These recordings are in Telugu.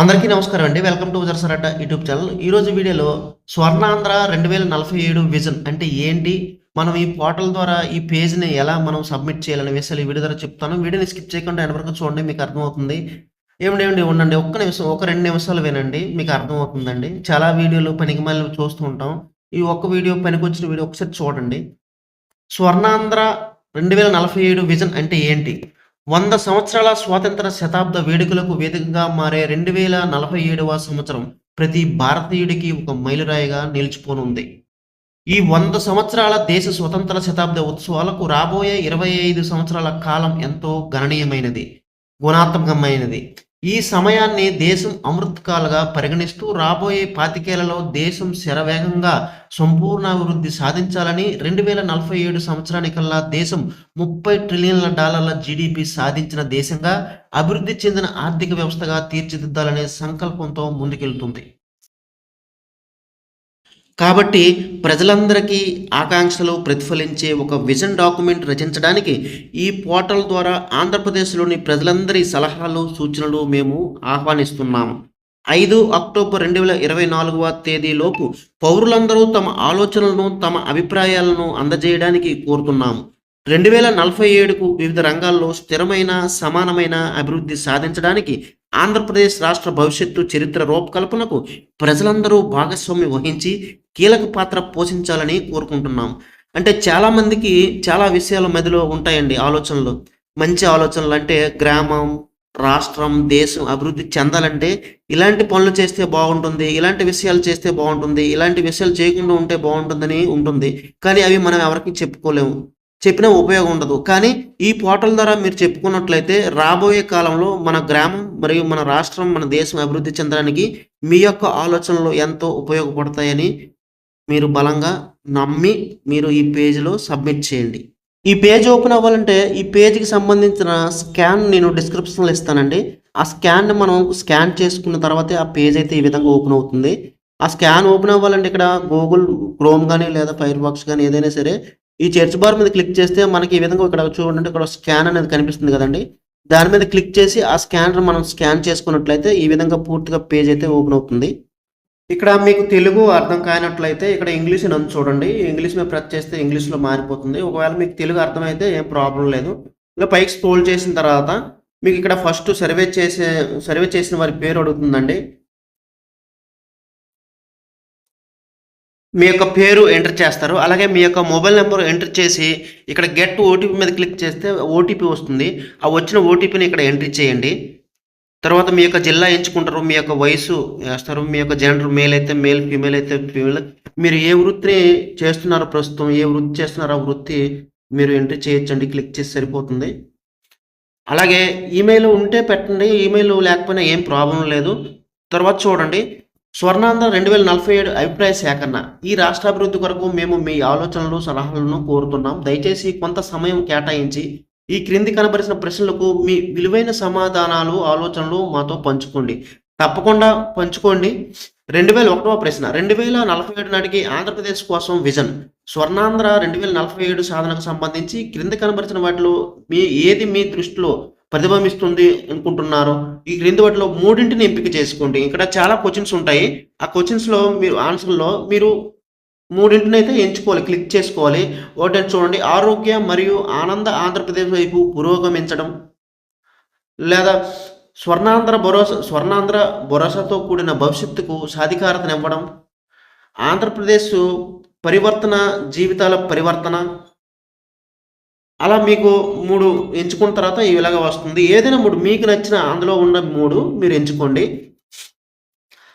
అందరికీ నమస్కారం అండి. వెల్కమ్ టు ఉజర్ యూట్యూబ్ ఛానల్ ఈరోజు వీడియోలో స్వర్ణాంధ్ర రెండు వేల నలభై ఏడు విజన్ అంటే ఏంటి? మనం ఈ పోర్టల్ ద్వారా ఈ పేజ్ని ఎలా మనం సబ్మిట్ చేయాలనే విషయాలు ఈ వీడియో ద్వారా చెప్తాను. వీడియోని స్కిప్ చేయకుండా ఎండ్ వరకు చూడండి మీకు అర్థమవుతుంది. ఏమిటి ఏమిటి ఉండండి. ఒక్క నిమిషం ఒక రెండు నిమిషాలు వినండి మీకు అర్థమవుతుందండి. చాలా వీడియోలు పనికి మళ్ళీ చూస్తూ ఉంటాం. ఈ ఒక్క వీడియో పనికొచ్చిన వీడియో ఒకసారి చూడండి. స్వర్ణాంధ్ర రెండు వేల నలభై ఏడు విజన్ అంటే ఏంటి? వంద సంవత్సరాల స్వాతంత్ర శతాబ్ద వేడుకలకు వేదికగా మారే రెండు వేల నలభై ఏడవ సంవత్సరం ప్రతి భారతీయుడికి ఒక మైలురాయిగా నిలిచిపోనుంది. ఈ వంద సంవత్సరాల దేశ స్వతంత్ర శతాబ్ద ఉత్సవాలకు రాబోయే ఇరవై ఐదు సంవత్సరాల కాలం ఎంతో గణనీయమైనది గుణాత్మకమైనది. ఈ సమయాన్ని దేశం అమృతకాలుగా పరిగణిస్తూ రాబోయే పాతికేలలో దేశం శరవేగంగా సంపూర్ణ అభివృద్ధి సాధించాలని రెండు వేల నలభై ఏడు సంవత్సరానికల్లా దేశం ముప్పై ట్రిలియన్ల డాలర్ల జీడిపి సాధించిన దేశంగా అభివృద్ధి చెందిన ఆర్థిక వ్యవస్థగా తీర్చిదిద్దాలనే సంకల్పంతో ముందుకెళ్తుంది. కాబట్టి ప్రజలందరికీ ఆకాంక్షలు ప్రతిఫలించే ఒక విజన్ డాక్యుమెంట్ రచించడానికి ఈ పోర్టల్ ద్వారా ఆంధ్రప్రదేశ్లోని ప్రజలందరి సలహాలు సూచనలు మేము ఆహ్వానిస్తున్నాము ఐదు అక్టోబర్ రెండు వేల ఇరవై నాలుగవ తేదీలోపు పౌరులందరూ తమ ఆలోచనలను తమ అభిప్రాయాలను అందజేయడానికి కోరుతున్నాము రెండు వేల నలభై ఏడుకు వివిధ రంగాల్లో స్థిరమైన సమానమైన అభివృద్ధి సాధించడానికి ఆంధ్రప్రదేశ్ రాష్ట్ర భవిష్యత్తు చరిత్ర రూపకల్పనకు ప్రజలందరూ భాగస్వామ్యం వహించి కీలక పాత్ర పోషించాలని కోరుకుంటున్నాం. అంటే చాలామందికి చాలా విషయాల మధ్యలో ఉంటాయండి ఆలోచనలు. మంచి ఆలోచనలు అంటే గ్రామం రాష్ట్రం దేశం అభివృద్ధి చెందాలంటే ఇలాంటి పనులు చేస్తే బాగుంటుంది ఇలాంటి విషయాలు చేస్తే బాగుంటుంది ఇలాంటి విషయాలు చేయకుండా ఉంటే బాగుంటుందని ఉంటుంది. కానీ అవి మనం ఎవరికి చెప్పుకోలేము. చెప్పినా ఉపయోగం ఉండదు. కానీ ఈ పోర్టల్ ద్వారా మీరు చెప్పుకున్నట్లయితే రాబోయే కాలంలో మన గ్రామం మరియు మన రాష్ట్రం మన దేశం అభివృద్ధి చెందడానికి మీ యొక్క ఆలోచనలు ఎంతో ఉపయోగపడతాయని మీరు బలంగా నమ్మి మీరు ఈ పేజీలో సబ్మిట్ చేయండి. ఈ పేజ్ ఓపెన్ అవ్వాలంటే ఈ పేజీకి సంబంధించిన స్కాన్ నేను డిస్క్రిప్షన్లో ఇస్తానండి. ఆ స్కాన్ మనం స్కాన్ చేసుకున్న తర్వాతే ఆ పేజ్ అయితే ఈ విధంగా ఓపెన్ అవుతుంది. ఆ స్కాన్ ఓపెన్ అవ్వాలంటే ఇక్కడ గూగుల్ క్రోమ్ కానీ లేదా ఫైర్ బాక్స్ కానీ ఏదైనా సరే ఈ చర్చ్ బార్ మీద క్లిక్ చేస్తే మనకి ఈ విధంగా ఇక్కడ చూడండి ఇక్కడ స్కాన్ అనేది కనిపిస్తుంది కదండి. దాని మీద క్లిక్ చేసి ఆ స్కానర్ మనం స్కాన్ చేసుకున్నట్లయితే ఈ విధంగా పూర్తిగా పేజ్ అయితే ఓపెన్ అవుతుంది. ఇక్కడ మీకు తెలుగు అర్థం కానట్లయితే ఇక్కడ ఇంగ్లీష్ నన్ను చూడండి. ఇంగ్లీష్ మీద ప్రెస్ చేస్తే ఇంగ్లీష్లో మారిపోతుంది. ఒకవేళ మీకు తెలుగు అర్థమైతే ఏం ప్రాబ్లం లేదు. ఇంకా పైకి స్క్రోల్ చేసిన తర్వాత మీకు ఇక్కడ ఫస్ట్ సర్వే చేసే సర్వే చేసిన వారి పేరు అడుగుతుందండి. మీ యొక్క పేరు ఎంటర్ చేస్తారు. అలాగే మీ యొక్క మొబైల్ నెంబర్ ఎంటర్ చేసి ఇక్కడ గెట్ ఓటీపీ మీద క్లిక్ చేస్తే ఓటీపీ వస్తుంది. ఆ వచ్చిన ఓటీపీని ఇక్కడ ఎంట్రీ చేయండి. తర్వాత మీ యొక్క జిల్లా ఎంచుకుంటారు మీ యొక్క వయసు వేస్తారు మీ యొక్క జెండర్ మేల్ అయితే మేల్ ఫీమేల్ అయితే ఫీమేల్ మీరు ఏ వృత్తిని చేస్తున్నారో ప్రస్తుతం ఏ వృత్తి చేస్తున్నారో ఆ వృత్తి మీరు ఎంట్రీ చేయొచ్చండి క్లిక్ చేసి సరిపోతుంది. అలాగే ఈమెయిల్ ఉంటే పెట్టండి ఈమెయిల్ లేకపోయినా ఏం ప్రాబ్లం లేదు. తర్వాత చూడండి. స్వర్ణాంధ్ర రెండు వేల నలభై ఏడు అభిప్రాయ సేకరణ. ఈ రాష్ట్రాభివృద్ధి కొరకు మేము మీ ఆలోచనలు సలహాలను కోరుతున్నాం. దయచేసి కొంత సమయం కేటాయించి ఈ క్రింది కనబరిచిన ప్రశ్నలకు మీ విలువైన సమాధానాలు ఆలోచనలు మాతో పంచుకోండి. తప్పకుండా పంచుకోండి. రెండు వేల ఒకటవ ప్రశ్న. రెండు వేల నలభై ఏడు నాటికి ఆంధ్రప్రదేశ్ కోసం విజన్. స్వర్ణాంధ్ర రెండు వేల నలభై ఏడు సాధనకు సంబంధించి క్రింది కనబరిచిన వాటిలో మీ ఏది మీ దృష్టిలో ప్రతిబింబిస్తుంది అనుకుంటున్నారు. ఈ క్రింది వాటిలో మూడింటిని ఎంపిక చేసుకోండి. ఇక్కడ చాలా క్వశ్చన్స్ ఉంటాయి. ఆ క్వశ్చన్స్లో మీరు ఆన్సర్లో మీరు మూడింటిని అయితే ఎంచుకోవాలి. క్లిక్ చేసుకోవాలి. ఒకటి చూడండి. ఆరోగ్య మరియు ఆనంద ఆంధ్రప్రదేశ్ వైపు పురోగమించడం లేదా స్వర్ణాంధ్ర భరోసా స్వర్ణాంధ్ర భరోసాతో కూడిన భవిష్యత్తుకు సాధికారతనివ్వడం ఆంధ్రప్రదేశ్ పరివర్తన జీవితాల పరివర్తన అలా మీకు మూడు ఎంచుకున్న తర్వాత ఇలాగ వస్తుంది. ఏదైనా మూడు మీకు నచ్చిన అందులో ఉన్న మూడు మీరు ఎంచుకోండి.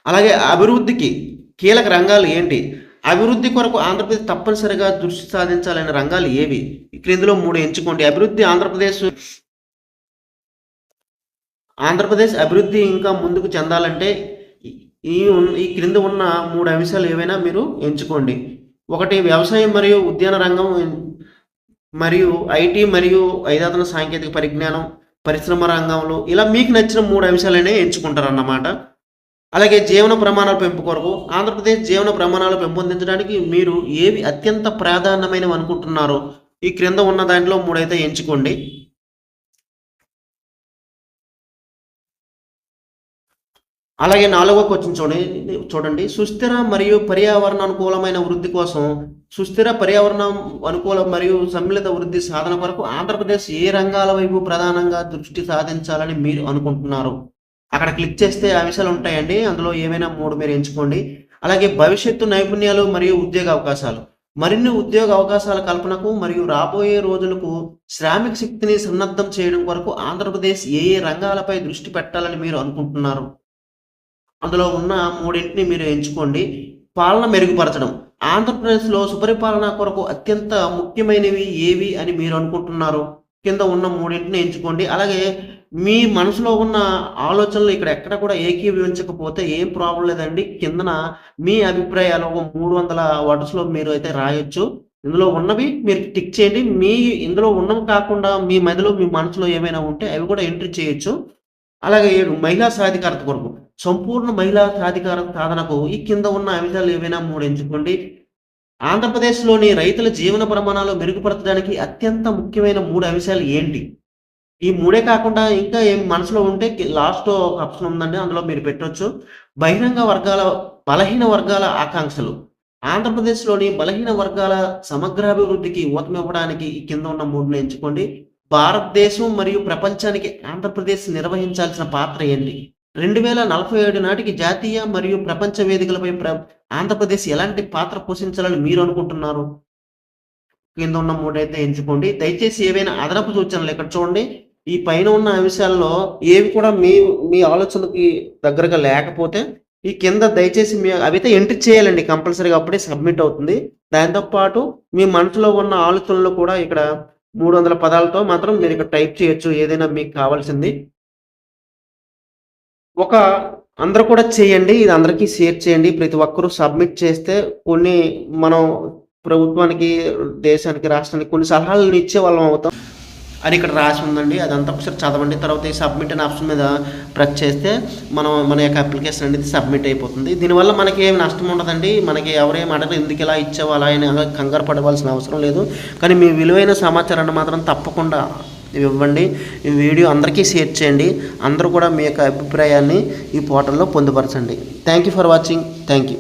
అలాగే అభివృద్ధికి కీలక రంగాలు ఏంటి? అభివృద్ధి కొరకు ఆంధ్రప్రదేశ్ తప్పనిసరిగా దృష్టి సాధించాలనే రంగాలు ఏవి? ఇక్కడ మూడు ఎంచుకోండి. అభివృద్ధి ఆంధ్రప్రదేశ్. ఆంధ్రప్రదేశ్ అభివృద్ధి ఇంకా ముందుకు చెందాలంటే ఈ ఉన్- ఈ క్రింద ఉన్న మూడు అంశాలు ఏవైనా మీరు ఎంచుకోండి. ఒకటి వ్యవసాయం మరియు ఉద్యాన రంగం మరియు ఐటీ మరియు ఐదాతన సాంకేతిక పరిజ్ఞానం పరిశ్రమ రంగంలో ఇలా మీకు నచ్చిన మూడు అంశాలనే ఎంచుకుంటారన్నమాట. అలాగే జీవన ప్రమాణాల పెంపు కొరకు ఆంధ్రప్రదేశ్ జీవన ప్రమాణాలు పెంపొందించడానికి మీరు ఏవి అత్యంత ప్రాధాన్యమైనవి అనుకుంటున్నారో ఈ క్రింద ఉన్న దాంట్లో మూడైతే ఎంచుకోండి. అలాగే నాలుగో క్వశ్చన్ చూడండి. చూడండి. సుస్థిర మరియు పర్యావరణ అనుకూలమైన వృద్ధి కోసం సుస్థిర పర్యావరణం అనుకూల మరియు సమ్మిళిత వృద్ధి సాధన కొరకు ఆంధ్రప్రదేశ్ ఏ రంగాల వైపు ప్రధానంగా దృష్టి సాధించాలని మీరు అనుకుంటున్నారు? అక్కడ క్లిక్ చేస్తే ఆ విషయాలు ఉంటాయండి. అందులో ఏమైనా మూడు మీరు ఎంచుకోండి. అలాగే భవిష్యత్తు నైపుణ్యాలు మరియు ఉద్యోగ అవకాశాలు. మరిన్ని ఉద్యోగ అవకాశాల కల్పనకు మరియు రాబోయే రోజులకు శ్రామిక శక్తిని సన్నద్ధం చేయడం కొరకు ఆంధ్రప్రదేశ్ ఏ ఏ రంగాలపై దృష్టి పెట్టాలని మీరు అనుకుంటున్నారు? అందులో ఉన్న మూడింటిని మీరు ఎంచుకోండి. పాలన మెరుగుపరచడం. ఆంధ్రప్రదేశ్లో సుపరిపాలన కొరకు అత్యంత ముఖ్యమైనవి ఏవి అని మీరు అనుకుంటున్నారు? కింద ఉన్న మూడింటిని ఎంచుకోండి. అలాగే మీ మనసులో ఉన్న ఆలోచనలు ఇక్కడ ఎక్కడ కూడా ఏకీభవించకపోతే ఏం ప్రాబ్లం లేదండి. కిందన మీ అభిప్రాయాలు ఒక మూడు వందల వర్డ్స్లో మీరు అయితే రాయొచ్చు. ఇందులో ఉన్నవి మీరు టిక్ చేయండి. మీ ఇందులో ఉన్నవి కాకుండా మీ మెదలో మీ మనసులో ఏమైనా ఉంటే అవి కూడా ఎంట్రీ చేయొచ్చు. అలాగే ఏడు మహిళా సాధికారత కొరకు. సంపూర్ణ మహిళా సాధికారత సాధనకు ఈ కింద ఉన్న అంశాలు ఏవైనా మూడు ఎంచుకోండి. ఆంధ్రప్రదేశ్లోని రైతుల జీవన ప్రమాణాలు మెరుగుపరచడానికి అత్యంత ముఖ్యమైన మూడు అంశాలు ఏంటి? ఈ మూడే కాకుండా ఇంకా ఏం మనసులో ఉంటే లాస్ట్ ఒక ఆప్షన్ ఉందండి అందులో మీరు పెట్టొచ్చు. బహిరంగ వర్గాల బలహీన వర్గాల ఆకాంక్షలు. ఆంధ్రప్రదేశ్లోని బలహీన వర్గాల సమగ్రాభివృద్ధికి ఊతమివ్వడానికి ఈ కింద ఉన్న మూడుని ఎంచుకోండి. భారతదేశం మరియు ప్రపంచానికి ఆంధ్రప్రదేశ్ నిర్వహించాల్సిన పాత్ర ఏంటి? రెండు వేల నలభై ఏడు నాటికి జాతీయ మరియు ప్రపంచ వేదికలపై ప్ర ఆంధ్రప్రదేశ్ ఎలాంటి పాత్ర పోషించాలని మీరు అనుకుంటున్నారు? కింద ఉన్న మూడైతే ఎంచుకోండి. దయచేసి ఏవైనా అదనపు సూచనలు ఇక్కడ చూడండి. ఈ పైన ఉన్న అంశాల్లో ఏవి కూడా మీ మీ ఆలోచనకి దగ్గరగా లేకపోతే ఈ కింద దయచేసి మీ అవైతే ఎంట్రీ చేయాలండి. కంపల్సరీగా అప్పుడే సబ్మిట్ అవుతుంది. దాంతో పాటు మీ మనసులో ఉన్న ఆలోచనలు కూడా ఇక్కడ మూడు వందల పదాలతో మాత్రం మీరు ఇక్కడ టైప్ చేయొచ్చు ఏదైనా మీకు కావాల్సింది. ఒక అందరూ కూడా చేయండి ఇది అందరికీ షేర్ చేయండి. ప్రతి ఒక్కరూ సబ్మిట్ చేస్తే కొన్ని మనం ప్రభుత్వానికి దేశానికి రాష్ట్రానికి కొన్ని సలహాలను ఇచ్చే వాళ్ళం అవుతాం. అని ఇక్కడ రాసి ఉందండి. అదంతా ఒకసారి చదవండి. తర్వాత ఈ సబ్మిట్ అనే ఆప్షన్ మీద ప్రెస్ చేస్తే మనం మన యొక్క అప్లికేషన్ అనేది సబ్మిట్ అయిపోతుంది. దీనివల్ల మనకి ఏమి నష్టం ఉండదండి. మనకి ఎవరేం అడగరు. ఎందుకు ఇలా ఇచ్చావు? అలా అని అలా కంగారు పడవలసిన అవసరం లేదు. కానీ మీ విలువైన సమాచారాన్ని మాత్రం తప్పకుండా ఇవ్వండి. ఈ వీడియో అందరికీ షేర్ చేయండి. అందరూ కూడా మీ యొక్క అభిప్రాయాన్ని ఈ పోర్టల్లో పొందుపరచండి. Thank you for watching thank you